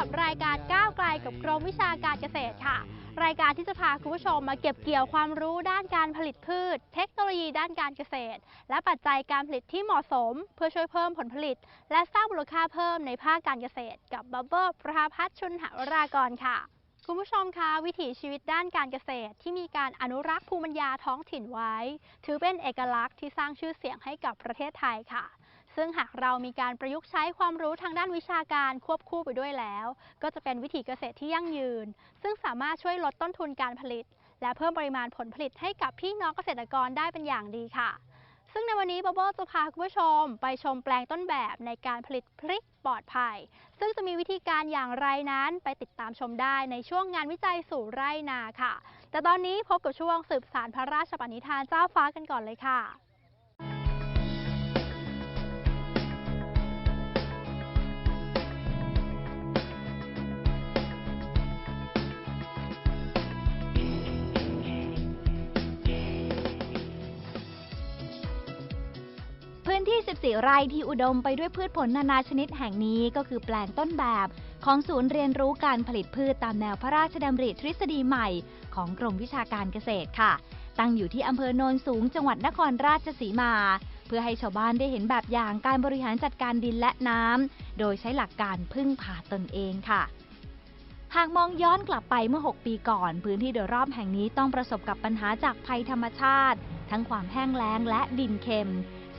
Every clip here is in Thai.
กับรายการก้าวไกลกับกรมวิชาการเกษตรค่ะ รายการที่จะพาคุณผู้ชมมาเก็บเกี่ยวความรู้ด้านการผลิตพืช เทคโนโลยีด้านการเกษตร และปัจจัยการผลิตที่เหมาะสม เพื่อช่วยเพิ่มผลผลิต และสร้างมูลค่าเพิ่มในภาคการเกษตร กับบับเบิ้ลประภาพัฒชุนหรากรค่ะคุณผู้ชมคะวิถีชีวิตด้านการเกษตร ที่มีการอนุรักษ์ภูมิปัญญาท้องถิ่นไว้ ถือเป็นเอกลักษณ์ที่สร้างชื่อเสียงให้กับประเทศไทยค่ะ ซึ่งหากเรามีการประยุกต์ใช้ความรู้ทางด้านวิชาการควบคู่ไปด้วยแล้ว ก็จะเป็นวิถีเกษตรที่ยั่งยืน ซึ่งสามารถช่วยลดต้นทุนการผลิต และเพิ่มปริมาณผลผลิตให้กับพี่น้องเกษตรกรได้เป็นอย่างดีค่ะ ซึ่งในวันนี้บับเบิลจะพาคุณผู้ชม ไปชมแปลงต้นแบบในการผลิตพริกปลอดภัย ซึ่งจะมีวิธีการอย่างไรนั้นไปติดตามชมได้ในช่วงงานวิจัยสู่ไร่นาค่ะ แต่ตอนนี้พบกับช่วงสืบสารพระราชปณิธานเจ้าฟ้ากันก่อนเลยค่ะ นที่ 14 ไร่ที่อุดมไปด้วยพืชผลนานาชนิดแห่งนี้ก็คือแปลงต้นแบบ ของศูนย์เรียนรู้การผลิตพืชตามแนวพระราชดำริทฤษฎีใหม่ ของกรมวิชาการเกษตรค่ะ ตั้งอยู่ที่อำเภอโนนสูงจังหวัดนครราชสีมา เพื่อให้ชาวบ้านได้เห็นแบบอย่างการบริหารจัดการดินและน้ำโดยใช้หลักการพึ่งพาตนเองค่ะหากมองย้อนกลับไปเมื่อ 6 ปีก่อน พื้นที่โดยรอบแห่งนี้ต้องประสบกับปัญหาจากภัยธรรมชาติ ทั้งความแห้งแล้งและดินเค็ม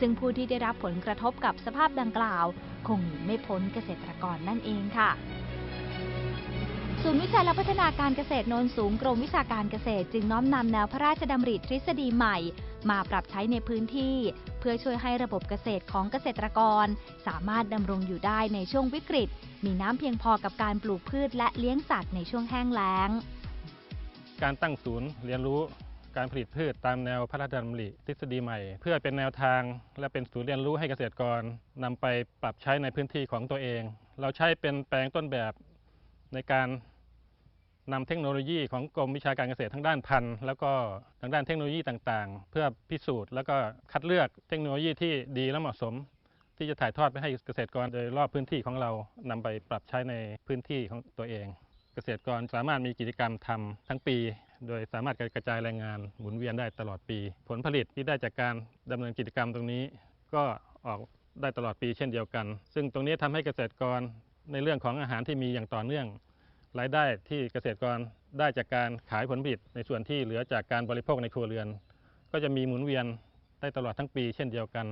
ซึ่งผู้ที่ได้รับผลกระทบกับสภาพดังกล่าว คงหนีไม่พ้นเกษตรกรนั่นเองค่ะศูนย์วิจัยและพัฒนาการเกษตรโนนสูงกรมวิชาการเกษตร จึงน้อมนำแนวพระราชดำริทฤษฎีใหม่ มาปรับใช้ในพื้นที่ เพื่อช่วยให้ระบบเกษตรของเกษตรกร สามารถดำรงอยู่ได้ในช่วงวิกฤต มีน้ำเพียงพอกับการปลูกพืชและเลี้ยงสัตว์ในช่วงแห้งแล้ง การตั้งศูนย์เรียนรู้ การผลิตพืชตามแนวพระราชดำริทฤษฎีใหม่ เพื่อเป็นแนวทางและเป็นศูนย์เรียนรู้ให้เกษตรกรนำไปปรับใช้ในพื้นที่ของตัวเอง เราใช้เป็นแปลงต้นแบบในการนำเทคโนโลยีของกรมวิชาการเกษตรทั้งด้านพันธุ์แล้วก็ทางด้านเทคโนโลยีต่างๆ เพื่อพิสูจน์แล้วก็คัดเลือกเทคโนโลยีที่ดีและเหมาะสม ที่จะถ่ายทอดไปให้เกษตรกรโดยรอบพื้นที่ของเรานำไปปรับใช้ในพื้นที่ของตัวเอง เกษตรกรสามารถมีกิจกรรมทำทั้งปี โดยสามารถกระจายแรงงานหมุนเวียนได้ตลอดปี ผลผลิตที่ได้จากการดำเนินกิจกรรมตรงนี้ ก็ออกได้ตลอดปีเช่นเดียวกัน ซึ่งตรงนี้ทำให้เกษตรกรในเรื่องของอาหารที่มีอย่างต่อเนื่อง รายได้ที่เกษตรกรได้จากการขายผลผลิตในส่วนที่เหลือจากการบริโภคในครัวเรือน ก็จะมีหมุนเวียนได้ตลอดทั้งปีเช่นเดียวกัน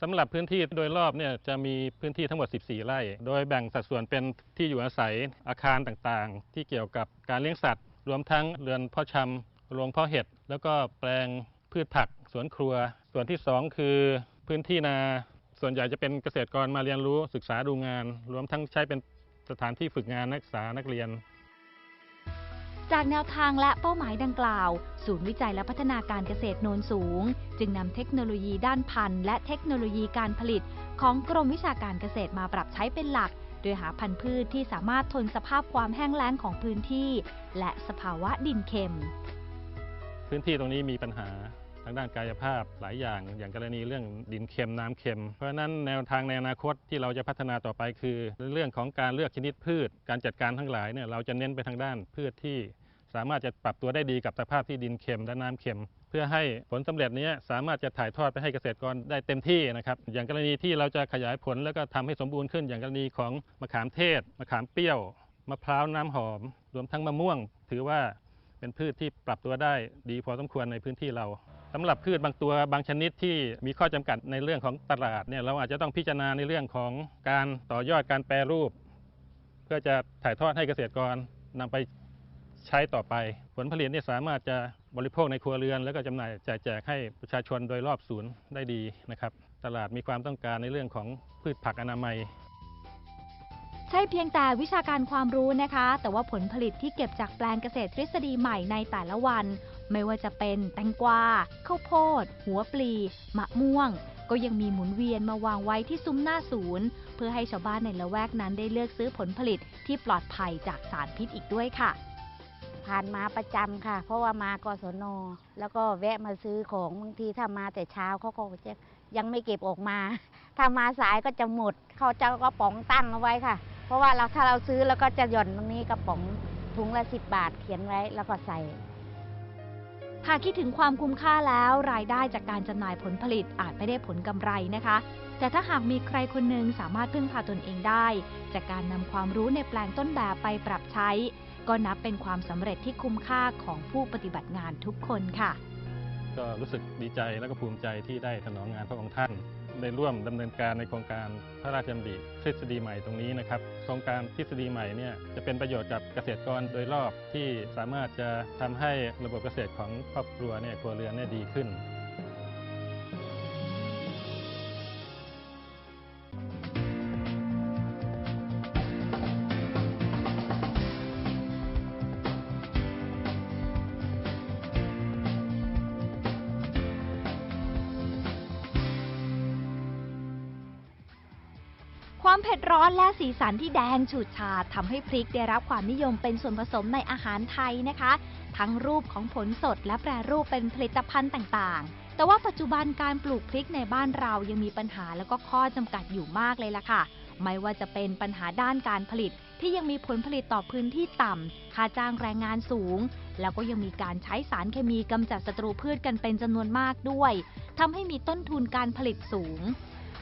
สำหรับพื้นที่โดยรอบเนี่ยจะมีพื้นที่ทั้งหมด 14 ไร่ โดยแบ่งสัดส่วนเป็นที่อยู่อาศัยอาคารต่างๆ ที่เกี่ยวกับการเลี้ยงสัตว์ รวมทั้งเรือนเพาะชำโรงเพาะเห็ด แล้วก็แปลงพืชผักสวนครัว ส่วนที่ 2 คือพื้นที่นา ส่วนใหญ่จะเป็นเกษตรกรมาเรียนรู้ศึกษาดูงาน รวมทั้งใช้เป็นสถานที่ฝึกงานนักศึกษานักเรียนจากแนวทางและเป้าหมายดังกล่าว ศูนย์วิจัยและพัฒนาการเกษตรโนนสูง จึงนำเทคโนโลยีด้านพันธุ์และเทคโนโลยีการผลิต ของกรมวิชาการเกษตรมาปรับใช้เป็นหลัก โดยหาพันธุ์พืชที่สามารถทนสภาพความแห้งแล้งของพื้นที่ และสภาวะดินเค็ม พื้นที่ตรงนี้มีปัญหาทางด้านกายภาพหลายอย่าง อย่างกรณีเรื่องดินเค็มน้ำเค็ม เพราะฉะนั้นแนวทางในอนาคตที่เราจะพัฒนาต่อไปคือ เรื่องของการเลือกชนิดพืช การจัดการทั้งหลายเนี่ยเราจะเน้นไปทางด้านพืชที่ สามารถจะปรับตัวได้ดีกับสภาพที่ดินเค็มและน้ำเค็ม พื่อให้ผลสำเร็จนี้สามารถจะถ่ายทอดไปให้เกษตรกรได้เต็มที่นะครับ อย่างกรณีที่เราจะขยายผลแล้วก็ทำให้สมบูรณ์ขึ้น อย่างกรณีของมะขามเทศมะขามเปรี้ยวมะพร้าวน้ำหอม รวมทั้งมะม่วง ถือว่าเป็นพืชที่ปรับตัวได้ดีพอสมควรในพื้นที่เราสำหรับพืชบางตัวบางชนิดที่มีข้อจำกัดในเรื่องของตลาดเนี่ยเราอาจจะต้องพิจารณาในเรื่องของการต่อยอดการแปรรูป เพื่อจะถ่ายทอดให้เกษตรกรนำไปใช้ต่อไป ผลผลิตเนี่ยสามารถจะ บริโภคในครัวเรือน แล้วก็จำหน่ายจ่ายแจกให้ประชาชนโดยรอบศูนย์ได้ดีนะครับ ตลาดมีความต้องการในเรื่องของพืชผักอนามัย ใช่เพียงแต่วิชาการความรู้นะคะ แต่ว่าผลผลิตที่เก็บจากแปลงเกษตรทฤษฎีใหม่ในแต่ละวัน ไม่ว่าจะเป็นแตงกวาข้าวโพด หัวปลี มะม่วง ก็ยังมีหมุนเวียนมาวางไว้ที่ซุ้มหน้าศูนย์ เพื่อให้ชาวบ้านในละแวกนั้นได้เลือกซื้อผลผลิตที่ปลอดภัยจากสารพิษอีกด้วยค่ะ ผ่านมาประจำค่ะ เพราะว่ามากศนแล้วก็แวะมาซื้อของบางทีถ้ามาแต่เช้าเขาก็จะยังไม่เก็บออกมา ถ้ามาสายก็จะหมดเขาจะเอากระป๋องตั้งเอาไว้ค่ะ เพราะว่าเราถ้าเราซื้อแล้วก็จะหย่อนตรงนี้กระป๋องถุงละสิบบาทเขียนไว้แล้วก็ใส่ หากคิดถึงความคุ้มค่าแล้วรายได้จากการจำหน่ายผลผลิตอาจไม่ได้ผลกำไรนะคะ แต่ถ้าหากมีใครคนหนึ่งสามารถพึ่งพาตนเองได้ จากการนำความรู้ในแปลงต้นแบบไปปรับใช้ ก็นับเป็นความสำเร็จที่คุ้มค่าของผู้ปฏิบัติงานทุกคนค่ะ ก็รู้สึกดีใจและก็ภูมิใจที่ได้สนองงานพระองค์ท่านได้ร่วมดำเนินการในโครงการพระราชดำริทฤษฎีใหม่ตรงนี้นะครับ โครงการทฤษฎีใหม่เนี่ยจะเป็นประโยชน์กับเกษตรกรโดยรอบที่สามารถจะทำให้ระบบเกษตรของครอบครัวเนี่ยครัวเรือนเนี่ยดีขึ้น ความเผ็ดร้อนและสีสันที่แดงฉูดฉาดทำให้พริกได้รับความนิยมเป็นส่วนผสมในอาหารไทยนะคะ ทั้งรูปของผลสดและแปรรูปเป็นผลิตภัณฑ์ต่างๆ แต่ว่าปัจจุบันการปลูกพริกในบ้านเรายังมีปัญหาและก็ข้อจำกัดอยู่มากเลยล่ะค่ะ ไม่ว่าจะเป็นปัญหาด้านการผลิตที่ยังมีผลผลิตต่อพื้นที่ต่ำค่าจ้างแรงงานสูง แล้วก็ยังมีการใช้สารเคมีกำจัดศัตรูพืชกันเป็นจำนวนมากด้วยทำให้มีต้นทุนการผลิตสูง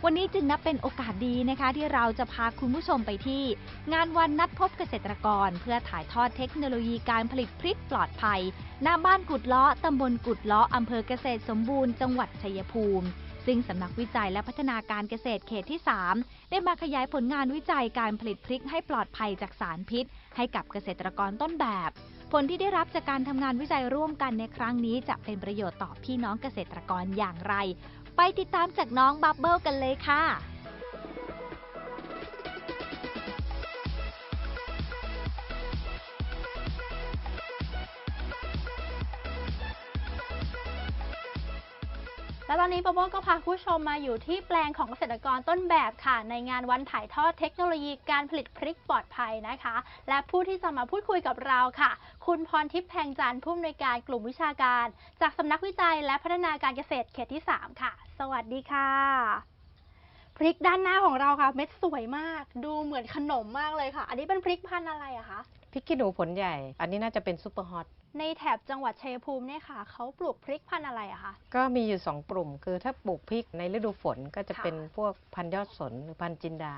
วันนี้จึงนับเป็นโอกาสดีนะคะ ที่เราจะพาคุณผู้ชมไปที่ งานวันนัดพบเกษตรกร เพื่อถ่ายทอดเทคโนโลยีการผลิตพริกปลอดภัยหน้าบ้านกุดเลาะตำบลกุดเลาะอำเภอเกษตรสมบูรณ์จังหวัดชัยภูมิ ซึ่งสำนักวิจัยและพัฒนาการเกษตรเขตที่ 3 ได้มาขยายผลงานวิจัยการผลิตพริกให้ปลอดภัยจากสารพิษ ให้กับเกษตรกรต้นแบบ ผลที่ได้รับจากการทำงานวิจัยร่วมกันในครั้งนี้จะเป็นประโยชน์ต่อพี่น้องเกษตรกรอย่างไร ไปติดตามจากน้องบับเบิลกันเลยค่ะ แล้วตอนนี้ปะโบก็พาผู้ชมมาอยู่ที่แปลงของเกษตรกรต้นแบบค่ะ ในงานวันถ่ายทอดเทคโนโลยีการผลิตพริกปลอดภัยนะคะ และผู้ที่จะมาพูดคุยกับเราค่ะ คุณพรทิพย์แพงจันทร์ผู้อำนวยการกลุ่มวิชาการ จากสำนักวิจัยและพัฒนาการเกษตรเขตที่ 3 ค่ะ สวัสดีค่ะ พริกด้านหน้าของเราค่ะ เม็ดสวยมาก ดูเหมือนขนมมากเลยค่ะ อันนี้เป็นพริกพันธุ์อะไรอะคะพริกขี้หนูผลใหญ่ อันนี้น่าจะเป็นซูเปอร์ฮอต ในแถบจังหวัดชัยภูมิเนี่ยค่ะเขาปลูกพริกพันธุ์อะไรอะคะก็มีอยู่2กลุ่ม คือถ้าปลูกพริกในฤดูฝนก็จะค่ะเป็นพวกพันธุ์ยอดสนหรือพันธุ์จินดา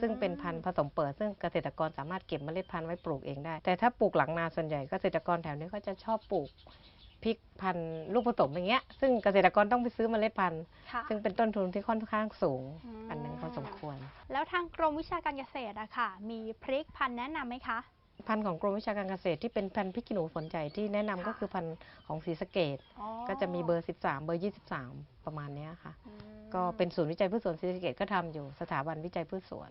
ซึ่งเป็นพันธุ์ผสมเปิด ซึ่งเกษตรกรสามารถเก็บเมล็ดพันธุ์ไว้ปลูกเองได้ แต่ถ้าปลูกหลังนาส่วนใหญ่เกษตรกรแถวนี้ก็จะชอบปลูกพริกพันธุ์ลูกผสมอย่างเงี้ย ซึ่งเกษตรกรต้องไปซื้อเมล็ดพันธุ์ ค่ะซึ่งเป็นต้นทุนที่ค่อนข้างสูงอืมอันหนึ่งพอสมควร แล้วทางกรมวิชาการเกษตรอะค่ะ มีพริกพันธุ์แนะนำไหมคะ พันธุ์ของกรมวิชาการเกษตรที่เป็นพันธุ์พริกขี้หนูผลใหญ่ที่แนะนำก็ค่ะคือพันธุ์ของศรีสะเกดอ๋อก็จะมีเบอร์ 13 เบอร์ 23 ประมาณเนี้ยค่ะ อืม ก็เป็นศูนย์วิจัยพืชสวนศรีสะเกดก็ทำอยู่สถาบันวิจัยพืชสวน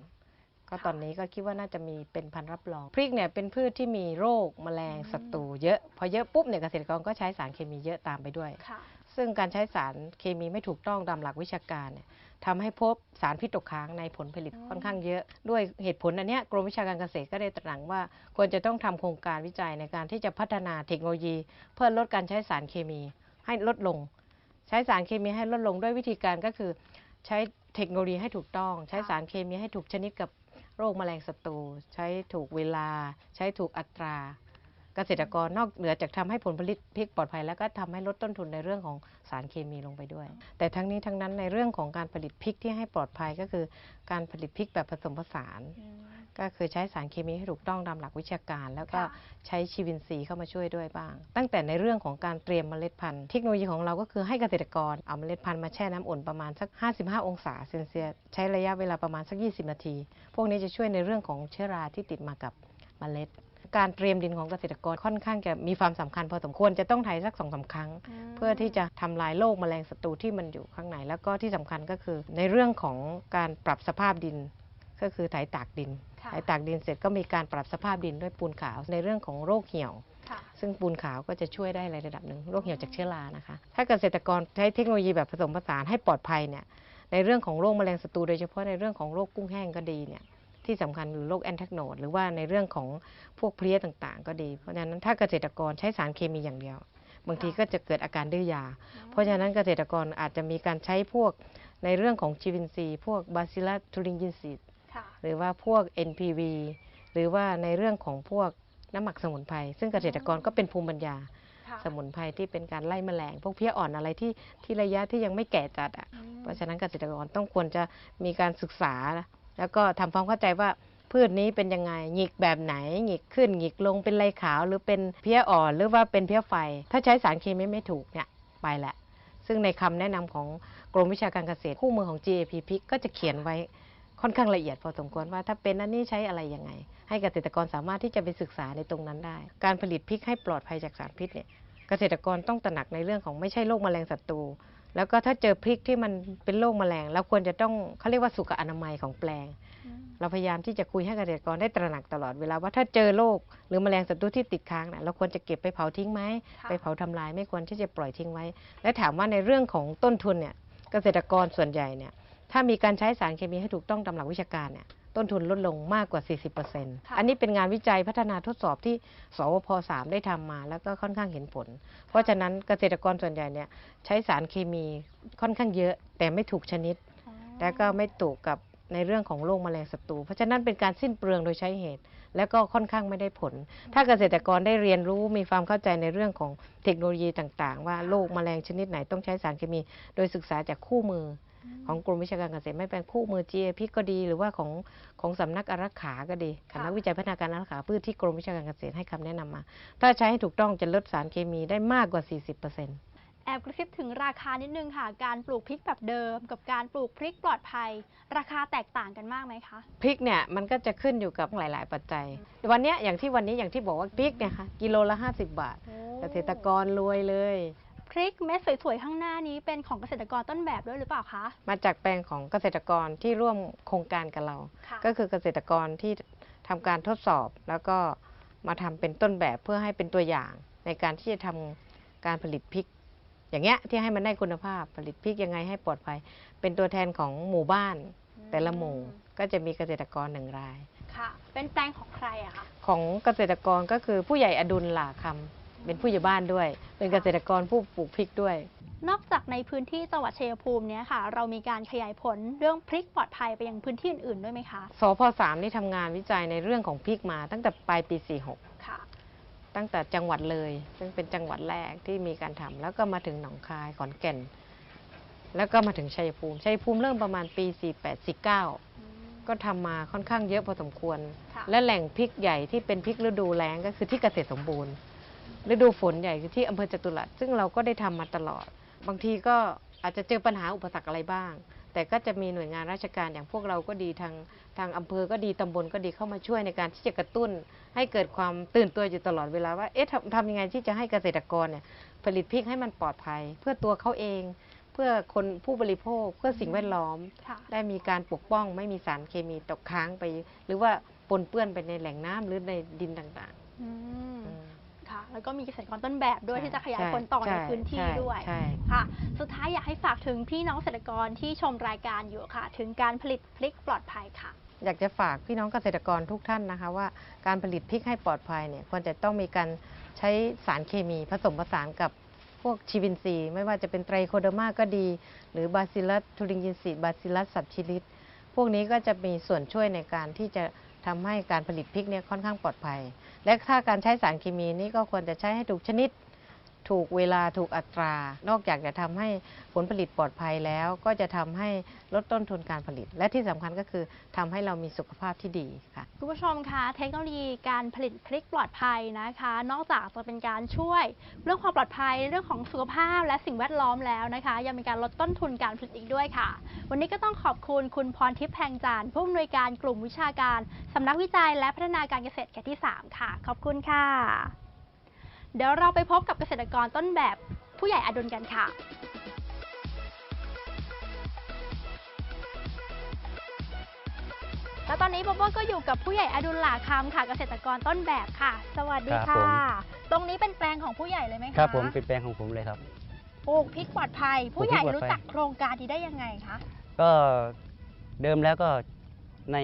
ก็ค่ะตอนนี้ก็คิดว่าน่าจะมีเป็นพันธุ์รับรอง พริกเนี่ยเป็นพืชที่มีโรคแมลงอืม ศัตรูเยอะ พอเยอะปุ๊บเนี่ยเกษตรกรก็ใช้สารเคมีเยอะตามไปด้วย ค่ะ ซึ่งการใช้สารเคมีไม่ถูกต้องตามหลักวิชาการเนี่ย ทำให้พบสารพิษตกค้างในผลผลิตอืมค่อนข้างเยอะ ด้วยเหตุผลอันเนี้ยกรมวิชาการเกษตรก็ได้ตระหนักว่า ควรจะต้องทำโครงการวิจัยในการที่จะพัฒนาเทคโนโลยี เพื่อลดการใช้สารเคมีให้ลดลง ใช้สารเคมีให้ลดลงด้วยวิธีการก็คือ ใช้เทคโนโลยีให้ถูกต้อง ใช้ค่ะสารเคมีให้ถูกชนิดกับโรคแมลงศัตรูใช้ถูกเวลา ใช้ถูกอัตราเกษตรกรนอกเหนือจากทำให้ผลผลิตพริกปลอดภัย แล้วก็ทำให้ลดต้นทุนในเรื่องของสารเคมีลงไปด้วย แต่ทั้งนี้ทั้งนั้นในเรื่องของการผลิตพริกที่ให้ปลอดภัยก็คือ การผลิตพริกแบบผสมผสาน ก็คือใช้สารเคมีให้ถูกต้องตามหลักวิชาการ แล้วก็ค่ะใช้ชีวินทรีย์เข้ามาช่วยด้วยบ้าง ตั้งแต่ในเรื่องของการเตรียมเมล็ดพันธุ์เทคโนโลยีของเราก็คือให้เกษตรกรเอาเมล็ดพันธุ์มาแช่น้ำอุ่นประมาณสัก 55 องศาเซนเซียสใช้ระยะเวลาประมาณสัก 20 นาที พวกนี้จะช่วยในเรื่องของเชื้อราที่ติดมากับเมล็ด การเตรียมดินของเกษตรกรค่อนข้างจะมีความสำคัญพอสมควรจะต้องไถสักสองสาครั้ง เพื่อที่จะทำลายโรคแมลงศัตรูที่มันอยู่ข้างในแล้วก็ที่สำคัญก็คือ ในเรื่องของการปรับสภาพดิน ก็คือไถตากดินค่ะไถตากดินเสร็จก็มีการปรับสภาพดินด้วยปูนขาวในเรื่องของโรคเหี่ยวค่ะซึ่งปูนขาวก็จะช่วยได้ในระดับหนึ่งโรคเหี่ยวจากเชื้อรานะคะ ถ้าเกษตรกรใช้เทคโนโลยีแบบผสมผสานให้ปลอดภัยเนี่ยในเรื่องของโรคแมลงศัตรูโดยเฉพาะในเรื่องของโรคกุ้งแห้งก็ดีเนี่ย ที่สำคัญคือโรคแอนแทกโนดหรือว่าในเรื่องของพวกเพลี้ยต่างๆ ก็ดี เพราะฉะนั้นถ้าเกษตรกรใช้สารเคมีอย่างเดียว บางทีก็จะเกิดอาการดื้อยา เพราะฉะนั้นเกษตรกรอาจจะมีการใช้พวกในเรื่องของชีวินทรีย์พวกบาซิลัสทูริงกินซีดค่ะหรือว่าพวก NPV หรือว่าในเรื่องของพวกน้ำหมักสมุนไพรซึ่งเกษตรกรก็เป็นภูมิปัญญาค่ะสมุนไพรที่เป็นการไล่แมลง พวกเพี้ยอ่อนอะไรที่ที่ระยะที่ยังไม่แก่จัดอะอืมเพราะฉะนั้นเกษตรกรต้องควรจะมีการศึกษา แล้วก็ทำความเข้าใจว่าพืชนี้เป็นยังไงหงิกแบบไหนหงิกขึ้นหงิกลงเป็นลายขาว หรือเป็นเพี้ยอ่อนหรือว่าเป็นเพี้ยไฟ ถ้าใช้สารเคมีไม่ถูกเนี่ยไปแหละ ซึ่งในคำแนะนำของกรมวิชาการเกษตรคู่มือของ GAP พิกก็จะเขียนไว้ค่อนข้างละเอียดพอสมควรว่าถ้าเป็นอันนี้ใช้อะไรยังไง ให้เกษตรกรสามารถที่จะไปศึกษาในตรงนั้นได้ การผลิตพริกให้ปลอดภัยจากสารพิษเนี่ยเกษตรกรต้องตระหนักในเรื่องของไม่ใช่โรคแมลงศัตรู แล้วก็ถ้าเจอพริกที่มันเป็นโรคแมลงเราควรจะต้องเขาเรียกว่าสุขอนามัยของแปลง เราพยายามที่จะคุยให้เกษตรกรได้ตระหนักตลอดเวลาว่าถ้าเจอโรคหรือแมลงศัตรูที่ติดค้างนะเราควรจะเก็บไปเผาทิ้งไหมค่ะไปเผาทำลาย ไม่ควรที่จะปล่อยทิ้งไว้ และถามว่าในเรื่องของต้นทุนเนี่ยเกษตรกรส่วนใหญ่เนี่ยถ้ามีการใช้สารเคมีให้ถูกต้องตามหลักวิชาการเนี่ย ต้นทุนลดลงมากกว่า 40%ค่ะอันนี้เป็นงานวิจัยพัฒนาทดสอบที่สวพ 3 ได้ทำมาแล้วก็ค่อนข้างเห็นผล เพราะฉะนั้นเกษตรกรส่วนใหญ่เนี่ยใช้สารเคมีค่อนข้างเยอะ แต่ไม่ถูกชนิดอ๋อและก็ไม่ถูกกับในเรื่องของโรคแมลงศัตรู เพราะฉะนั้นเป็นการสิ้นเปลืองโดยใช้เหตุ และก็ค่อนข้างไม่ได้ผล ถ้าเกษตรกรได้เรียนรู้มีความเข้าใจในเรื่องของเทคโนโลยีต่าง ๆ ว่าโรคแมลงชนิดไหนต้องใช้สารเคมี โดยศึกษาจากคู่มืออ ของกรมวิชาการเกษตรไม่เป็นคู่มือ GAP ก็ดี หรือว่าของของสำนักอารักขาก็ดีค่ะสำนักวิจัยพัฒนาการอารักขาพืชที่กรมวิชาการเกษตรให้คำแนะนำมา ถ้าใช้ให้ถูกต้องจะลดสารเคมีได้มากกว่า 40%แอบกระซิบถึงราคานิดนึงค่ะ การปลูกพริกแบบเดิม กับการปลูกพริกปลอดภัย ราคาแตกต่างกันมากไหมคะพริกเนี่ยมันก็จะขึ้นอยู่กับหลาย ๆ ปัจจัย วันเนี้ยอย่างที่วันนี้อย่างที่บอกว่าพริกเนี่ยค่ะกิโลละ 50 บาทเกษตรกรรวยเลย พริกเม็ดสวยๆข้างหน้านี้เป็นของเกษตรกรต้นแบบด้วยหรือเปล่าคะ มาจากแปลงของเกษตรกรที่ร่วมโครงการกับเรา ค่ะ ก็คือเกษตรกรที่ทำการทดสอบ แล้วก็มาทำเป็นต้นแบบเพื่อให้เป็นตัวอย่าง ในการที่จะทำการผลิตพริก อย่างเงี้ยที่ให้มันได้คุณภาพผลิตพริกยังไงให้ปลอดภัย เป็นตัวแทนของหมู่บ้าน แต่ละหมู่ก็จะมีเกษตรกรหนึ่งราย ค่ะ เป็นแปลงของใครอะคะ ของเกษตรกรก็คือผู้ใหญ่อดุลหลาคำ เป็นผู้ใหญ่บ้านด้วย เป็นเกษตรกรผู้ปลูกพริกด้วย นอกจากในพื้นที่จังหวัดชัยภูมิเนี้ยค่ะ เรามีการขยายผลเรื่องพริกปลอดภัยไปยังพื้นที่อื่นๆด้วยไหมคะสพสามนี่ทำงานวิจัยในเรื่องของพริกมา ตั้งแต่ปลายปี 46 ค่ะ ตั้งแต่จังหวัดเลย ซึ่งเป็นจังหวัดแรกที่มีการทำแล้วก็มาถึงหนองคายขอนแก่น แล้วก็มาถึงชัยภูมิชัยภูมิเริ่มประมาณปี 48 49 ก็ทำมาค่อนข้างเยอะพอสมควร ค่ะ และแหล่งพริกใหญ่ที่เป็นพริกฤดูแล้งก็คือที่เกษตรสมบูรณ์ ฤดูฝนใหญ่คือที่อำเภอจตุรัสซึ่งเราก็ได้ทำมาตลอด บางทีก็อาจจะเจอปัญหาอุปสรรคอะไรบ้าง แต่ก็จะมีหน่วยงานราชการอย่างพวกเราก็ดีทางทางอำเภอก็ดีตำบลก็ดีเข้ามาช่วยในการที่จะกระตุ้น ให้เกิดความตื่นตัวอยู่ตลอดเวลาว่าเอ๊ะทำทำยังไงที่จะให้เกษตรกรเนี่ยผลิตพริกให้มันปลอดภัย เพื่อตัวเขาเอง เพื่อคนผู้บริโภค เพื่อสิ่งแวดล้อมค่ะได้มีการปกป้องไม่มีสารเคมีตกค้างไป หรือว่าปนเปื้อนไปในแหล่งน้ำหรือในดินต่างอืมๆอืมค่ะ แล้วก็มีเกษตรกรต้นแบบด้วยใช่ที่จะขยายใช่ผลต่อในใช่พื้นที่ใช่ด้วยใช่ค่ะ สุดท้ายอยากให้ฝากถึงพี่น้องเกษตรกรที่ชมรายการอยู่ค่ะ ถึงการผลิตพริกปลอดภัยค่ะ อยากจะฝากพี่น้องเกษตรกรทุกท่านนะคะ ว่าการผลิตพริกให้ปลอดภัยเนี่ยควรจะต้องมีการใช้สารเคมีผสมผสานกับพวกชีวินทรีย์ไม่ว่าจะเป็นไตรโคเดอร์มาก็ดี หรือบาซิลัสทูริงยินซีบาซิลัสสับชิลิสพวกนี้ก็จะมีส่วนช่วยในการที่จะ ทำให้การผลิตพริกเนี่ยค่อนข้างปลอดภัยและถ้าการใช้สารเคมีนี่ก็ควรจะใช้ให้ถูกชนิด ถูกเวลาถูกอัตรา นอกจากจะทำให้ผลผลิตปลอดภัยแล้ว ก็จะทำให้ลดต้นทุนการผลิต และที่สำคัญก็คือทำให้เรามีสุขภาพที่ดีค่ะคุณผู้ชมคะเทคโนโลยีการผลิตพริกปลอดภัยนะคะ นอกจากจะเป็นการช่วย เรื่องความปลอดภัยเรื่องของสุขภาพและสิ่งแวดล้อมแล้วนะคะ ยังเป็นการลดต้นทุนการผลิตอีกด้วยค่ะ วันนี้ก็ต้องขอบคุณคุณพรทิพย์แพงจานทร์ผู้อำนวยการกลุ่มวิชาการสำนักวิจัยและพัฒนาการเกษตรแก่ที่ 3 ค่ะ ขอบคุณค่ะ เดี๋ยวเราไปพบกับเกษตรกรต้นแบบผู้ใหญ่อดุลกันค่ะ แล้วตอนนี้บ๊อบโบ้ก็อยู่กับผู้ใหญ่อดุลหลาคำค่ะเกษตรกรต้นแบบค่ะ สวัสดีครับค่ะผมตรงนี้เป็นแปลงของผู้ใหญ่เลยไหมคะครับผมเป็นแปลงของผมเลยครับ ปลูกพริกปลอดภัย ผู้ใหญ่ปลูกพริกปลอดภัย รู้จักโครงการนี้ได้ยังไงคะก็เดิมแล้วก็ใน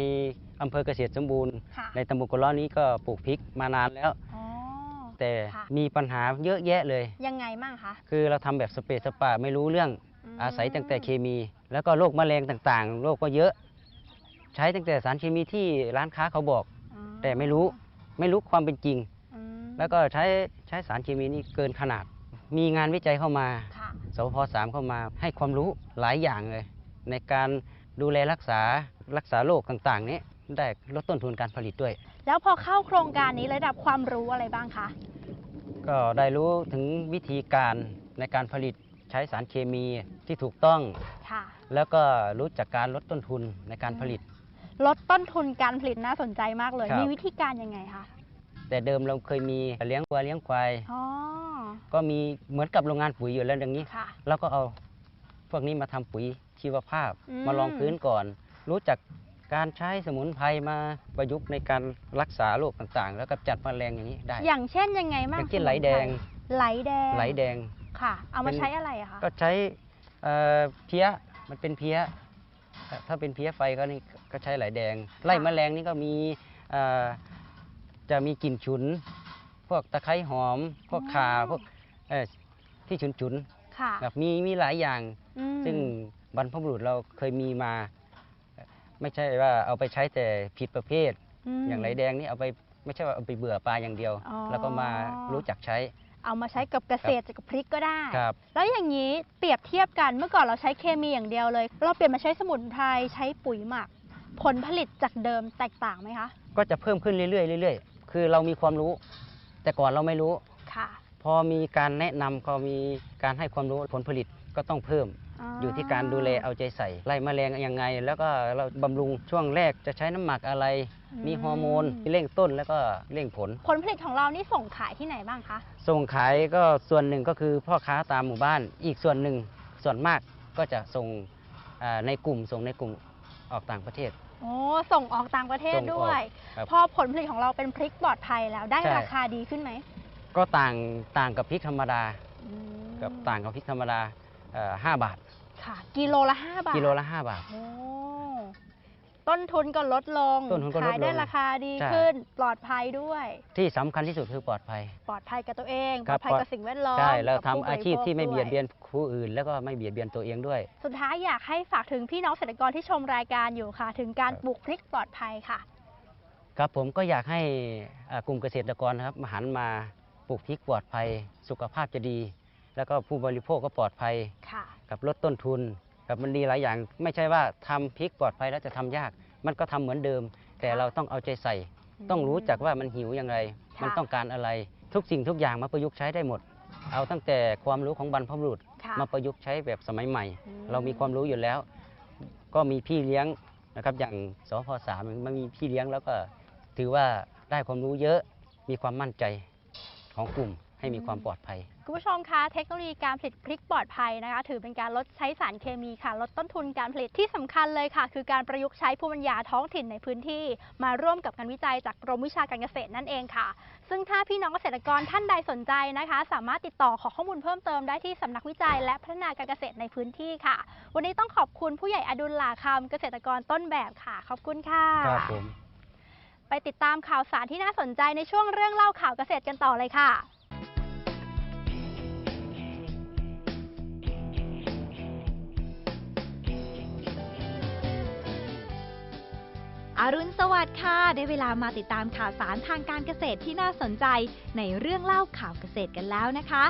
อำเภอเกษตรสมบูรณ์ ค่ะในตำบลกะล้อนี้ก็ปลูกพริกมานานแล้วอ๋อ แต่ค่ะมีปัญหาเยอะแยะเลย ยังไงบ้างคะ คือเราทำแบบสเปรย์สปาไม่รู้เรื่องมอาศัยตั้งแต่เคมี แล้วก็โรคแมลงต่างๆโรคก็เยอะ ใช้ตั้งแต่สารเคมีที่ร้านค้าเขาบอกอ๋อแต่ไม่รู้ไม่รู้ความเป็นจริงอืมแล้วก็ใช้ใช้สารเคมีนี่เกินขนาด มีงานวิจัยเข้ามาค่ะสพสามเข้ามาให้ความรู้หลายอย่างเลย ในการดูแลรักษารักษาโรคต่างๆ นี้ได้ลดต้นทุนการผลิตด้วย แล้วพอเข้าโครงการนี้ระดับความรู้อะไรบ้างคะ ก็ได้รู้ถึงวิธีการในการผลิตใช้สารเคมีที่ถูกต้อง ค่ะ แล้วก็รู้จักการลดต้นทุนในการผลิต ลดต้นทุนการผลิตน่าสนใจมากเลย ครับ มีวิธีการยังไงคะ แต่เดิมเราเคยมีเลี้ยงวัวเลี้ยงควาย อ๋อ ก็มีเหมือนกับโรงงานปุ๋ยอยู่แล้วอย่างนี้ ค่ะแล้วก็เอาพวกนี้มาทำปุ๋ยชีวภาพอืม มาลองพื้นก่อน รู้จัก การใช้สมุนไพรมาประยุกต์ในการรักษาโรคต่างๆ แล้วก็จัดแมลงอย่างนี้ได้ อย่างเช่นยังไงบ้างอย่างเช่นไหลแดง ไหลแดง ไหลแดง ค่ะ เอามาเป็นใช้อะไรอะคะ ก็ใช้เอ่อเพี้ย มันเป็นเพี้ยถ้าถ้าเป็นเพี้ยไฟก็นี่ก็ใช้ไหลแดง ไล่แมลงนี่ก็มีเอ่อจะมีกลิ่นฉุน พวกตะไคร้หอม พวกข่าพวกเอ่อที่ฉุนฉุนค่ะๆแบบมีมีหลายอย่างอืมซึ่งบรรพบุรุษเราเคยมีมา ไม่ใช่ว่าเอาไปใช้แต่ผิดประเภทมอย่างไรแดงนี่เอาไปไม่ใช่ว่าเอาไปเบื่อปลาอย่างเดียว อ๋อ แล้วก็มารู้จักใช้ เอามาใช้กับเกษตรกับพริกก็ได้ ครับ แล้วอย่างนี้เปรียบเทียบกันเมื่อก่อนเราใช้เคมีอย่างเดียวเลย เราเปลี่ยนมาใช้สมุนไพรใช้ปุ๋ยหมัก ผลผลิตจากเดิมแตกต่างไหมคะก็จะเพิ่มขึ้นเรื่อยๆเรื่อยๆ คือเรามีความรู้ แต่ก่อนเราไม่รู้ ค่ะ พอมีการแนะนำก็มีการให้ความรู้ผลผลิตก็ต้องเพิ่ม อยู่ที่การดูแลเอาใจใส่ไล่แมลงยังไง แล้วก็เราบำรุงช่วงแรกจะใช้น้ำหมักอะไรอืมมีฮอร์โมนที่เร่งต้นแล้วก็เร่งผล ผลผลิตของเรานี่ส่งขายที่ไหนบ้างคะ ส่งขายก็ส่วนหนึ่งก็คือพ่อค้าตามหมู่บ้าน อีกส่วนหนึ่งส่วนมากก็จะส่งอ่าในกลุ่มส่งในกลุ่มออกต่างประเทศ โอ้ส่งออกต่างประเทศส่งออกด้วย ครับพอผลผลิตของเราเป็นพริกปลอดภัยแล้วได้ใช่ ราคาดีขึ้นไหมก็ต่างต่างกับพริกธรรมดา อืมกับต่างกับพริกธรรมดาเอ่อห้าบาท ค่ะ กิโลละ5บาทกิโลละ5บาท โอ้ต้นทุนก็ลดลง ต้นทุนก็ลดลงขายได้ราคาดีใช่ ขึ้น ปลอดภัยด้วย ที่สำคัญที่สุดคือปลอดภัย ปลอดภัยกับตัวเอง ปคลรัอบดภัยกับสิ่งแวดล้อมใช่แล้วกับทำผู้บริอาชีพที่ไม่โภคเบียดด้วเบียนผู้อื่น แล้วก็ไม่เบียดเบียนตัวเองด้วย สุดท้ายอยากให้ฝากถึงพี่น้องเกษตรกรที่ชมรายการอยู่ค่ะ ถึงการครับปลูกพริกปลอดภัยค่ะ ครับผมก็อยากให้อ่ากลุ่มเกษตรกรนะครับมาหันมาปลูกพริกปลอดภัย สุขภาพจะดี แล้วก็ผู้บริโภคก็ปลอดภัย ค่ะ กับลดต้นทุนกับมันดีหลายอย่าง ไม่ใช่ว่าทำพริกปลอดภัยแล้วจะทำยาก มันก็ทำเหมือนเดิม แต่เราต้องเอาใจใส่ ต้องรู้จักว่ามันหิวอย่างไรค่ะมันต้องการอะไร ทุกสิ่งทุกอย่างมาประยุกต์ใช้ได้หมด เอาตั้งแต่ความรู้ของบรรพบุรุษค่ะมาประยุกต์ใช้แบบสมัยใหม่อืมเรามีความรู้อยู่แล้ว ก็มีพี่เลี้ยงนะครับ อย่างสพสามมันมีพี่เลี้ยงแล้วก็ถือว่าได้ความรู้เยอะมีความมั่นใจของกลุ่มให้มีความปลอดภัย คุณผู้ชมคะเทคโนโลยีการผลิตพริกปลอดภัยนะคะ ถือเป็นการลดใช้สารเคมีค่ะ ลดต้นทุนการผลิตที่สำคัญเลยค่ะ คือการประยุกต์ใช้ภูมิปัญญาท้องถิ่นในพื้นที่ มาร่วมกับการวิจัยจากกรมวิชาการเกษตรนั่นเองค่ะ ซึ่งถ้าพี่น้องเกษตรกรท่านใดสนใจนะคะ สามารถติดต่อขอข้อมูลเพิ่มเติมได้ที่สำนักวิจัย และพัฒนาการเกษตรในพื้นที่ค่ะ วันนี้ต้องขอบคุณผู้ใหญ่อดุลหลาคำเกษตรกรต้นแบบค่ะ ขอบคุณค่ะครับผมไปติดตามข่าวสารที่น่าสนใจในช่วงเรื่องเล่าข่าวเกษตรกันต่อเลยค่ะ อรุณสวัสดิ์ค่ะ ได้เวลามาติดตามข่าวสารทางการเกษตรที่น่าสนใจในเรื่องเล่าข่าวเกษตรกันแล้วนะคะ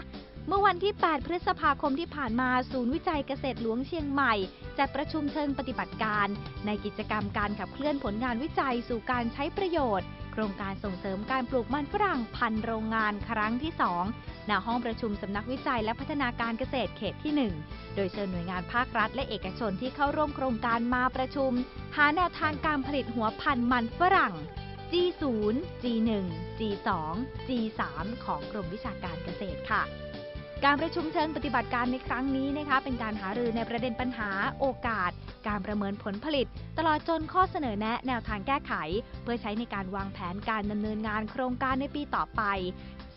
เมื่อวันที่ 8 พฤษภาคมที่ผ่านมาศูนย์วิจัยเกษตรหลวงเชียงใหม่ จัดประชุมเชิงปฏิบัติการ ในกิจกรรมการขับเคลื่อนผลงานวิจัยสู่การใช้ประโยชน์ รงการส่งเสริมการปลูกมันฝรั่งพันธุ์โรงงานครั้งที่ 2 ณ ห้องประชุมสำนักวิจัยและพัฒนาการเกษตรเขตที่ 1 โดยเชิญหน่วยงานภาครัฐและเอกชนที่เข้าร่วมโครงการมาประชุม หาแนวทางการผลิตหัวพันธุ์มันฝรั่ง G0 G1 G2 G3 ของกรมวิชาการเกษตรค่ะ การประชุมเชิงปฏิบัติการในครั้งนี้นะคะเป็นการหารือในประเด็นปัญหาโอกาส การประเมินผลผลิต ตลอดจนข้อเสนอแนะแนวทางแก้ไข เพื่อใช้ในการวางแผนการดำเนินงานโครงการในปีต่อไป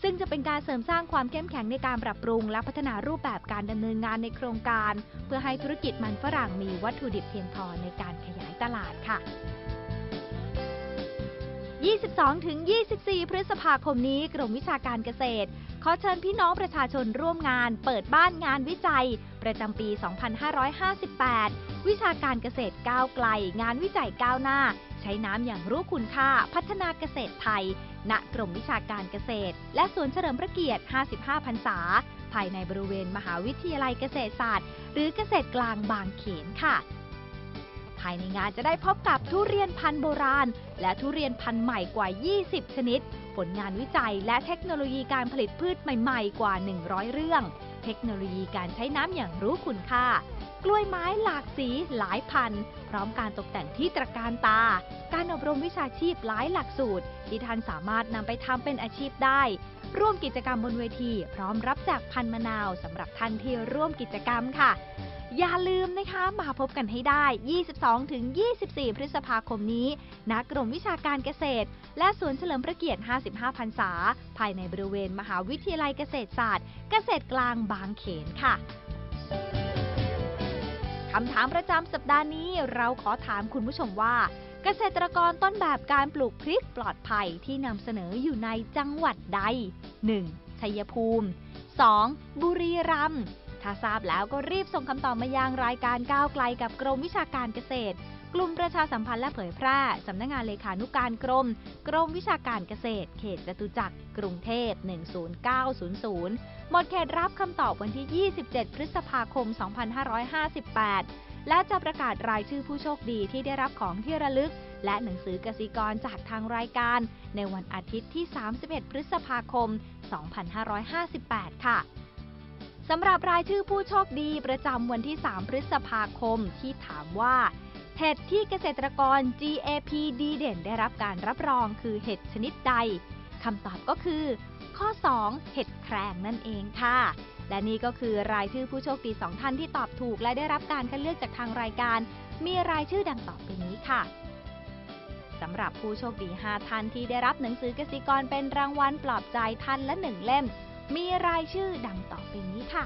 ซึ่งจะเป็นการเสริมสร้างความเข้มแข็งในการปรับปรุง และพัฒนารูปแบบการดำเนินงานในโครงการ เพื่อให้ธุรกิจมันฝรั่งมีวัตถุดิบเพียงพอในการขยายตลาดค่ะ 22-24 พฤษภาคมนี้กรมวิชาการเกษตร ขอเชิญพี่น้องประชาชนร่วมงาน เปิดบ้านงานวิจัย ประจำปี 2558 วิชาการเกษตรก้าวไกล งานวิจัยก้าวหน้า ใช้น้ำอย่างรู้คุณค่า พัฒนาเกษตรไทย ณกรมวิชาการเกษตร และสวนเฉลิมพระเกียรติ 55 พรรษา ภายในบริเวณมหาวิทยาลัยเกษตรศาสตร์ หรือเกษตรกลางบางเขนค่ะ ภายในงานจะได้พบกับทุเรียนพันธุ์โบราณ และทุเรียนพันธุ์ใหม่กว่า 20 ชนิด ผลงานวิจัยและเทคโนโลยีการผลิตพืชใหม่ ๆ กว่า 100 เรื่อง เทคโนโลยีการใช้น้ำอย่างรู้คุณค่า กล้วยไม้หลากสีหลายพัน พร้อมการตกแต่งที่ตระการตา การอบรมวิชาชีพหลายหลักสูตร ที่ท่านสามารถนำไปทำเป็นอาชีพได้ร่วมกิจกรรมบนเวที พร้อมรับจากพันธุ์มะนาวสำหรับท่านที่ร่วมกิจกรรมค่ะ อย่าลืมนะคะมาพบกันให้ได้ 22-24 พฤษภาคมนี้ณกรมวิชาการเกษตร และสวนเฉลิมพระเกียรติ 55 พรรษา ภายในบริเวณมหาวิทยาลัยเกษตรศาสตร์ เกษตรกลางบางเขนค่ะคำถามประจำสัปดาห์นี้เราขอถามคุณผู้ชมว่า เกษตรกรต้นแบบการปลูกพริกปลอดภัยที่นำเสนออยู่ในจังหวัดใด 1. ชัยภูมิ 2. บุรีรัมย์ ถ้าทราบแล้วก็รีบส่งคำตอบมายังรายการก้าวไกลกับกรมวิชาการเกษตร กลุ่มประชาสัมพันธ์และเผยแพร่สำนักงานเลขานุการกรม กรมวิชาการเกษตร เขตจตุจักร กรุงเทพ 10900 หมดเขตรับคำตอบวันที่ 27 พฤษภาคม 2558 และจะประกาศรายชื่อผู้โชคดีที่ได้รับของที่ระลึก และหนังสือกสิกรจากทางรายการ ในวันอาทิตย์ที่ 31 พฤษภาคม 2558 ค่ะ สำหรับรายชื่อผู้โชคดีประจำวันที่ 3 พฤษภาคมที่ถามว่า เห็ดที่เกษตรกร GAP ดีเด่นได้รับการรับรองคือเห็ดชนิดใดคำตอบก็คือ ข้อ 2 เห็ดแครงนั่นเองค่ะ และนี่ก็คือรายชื่อผู้โชคดี 2 ท่านที่ตอบถูกและได้รับการคัดเลือกจากทางรายการ มีรายชื่อดังต่อไปนี้ค่ะสำหรับผู้โชคดี 5 ท่านที่ได้รับหนังสือกสิกรเป็นรางวัลปลอบใจท่านละ 1 เล่ม มีรายชื่อดังต่อไปนี้ค่ะ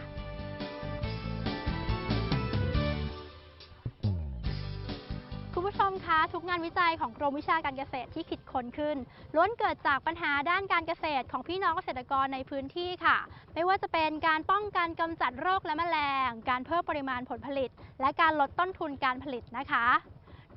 คุณผู้ชมคะ ทุกงานวิจัยของกรมวิชาการเกษตรที่คิดค้นขึ้นล้วนเกิดจากปัญหาด้านการเกษตรของพี่น้องเกษตรกรในพื้นที่ค่ะ ไม่ว่าจะเป็นการป้องกันกำจัดโรคและแมลง การเพิ่มปริมาณผลผลิต และการลดต้นทุนการผลิตนะคะ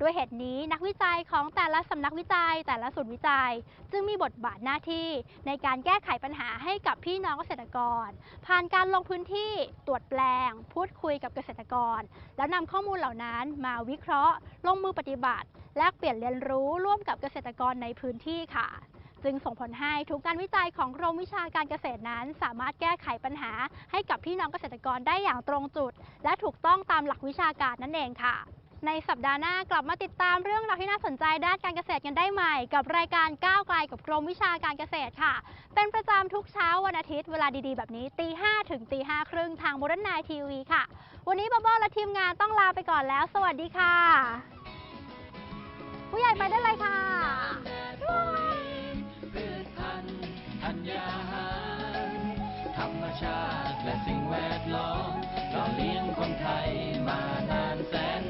ด้วยเหตุนี้นักวิจัยของแต่ละสำนักวิจัย แต่ละศูนย์วิจัย จึงมีบทบาทหน้าที่ในการแก้ไขปัญหาให้กับพี่น้องเกษตรกร ผ่านการลงพื้นที่ตรวจแปลง พูดคุยกับเกษตรกร แล้วนำข้อมูลเหล่านั้นมาวิเคราะห์ ลงมือปฏิบัติ แลกเปลี่ยนเรียนรู้ร่วมกับเกษตรกรในพื้นที่ค่ะจึงส่งผลให้ทุกการวิจัยของกรมวิชาการเกษตรนั้น สามารถแก้ไขปัญหาให้กับพี่น้องเกษตรกรได้อย่างตรงจุด และถูกต้องตามหลักวิชาการนั่นเองค่ะ ในสัปดาห์หน้ากลับมาติดตามเรื่องราวที่น่าสนใจด้านการเกษตรกันได้ใหม่ กับรายการก้าวไกลกับกรมวิชาการเกษตรค่ะ เป็นประจำทุกเช้าวันอาทิตย์เวลาดีๆ แบบนี้ตีห้ถึงตีห้าครึ่งทางบรนายทีวีค่ะ วันนี้บอบและทีมงานต้องลาไปก่อนแล้ว สวัสดีค่ะ ผู้ใหญ่ไปได้เลยค่ะพืชพันธุ์ธัญญาหารธรรมชาติและสิ่งแวดล้อมหล่อเลี้ยงคนไทยมานานแสน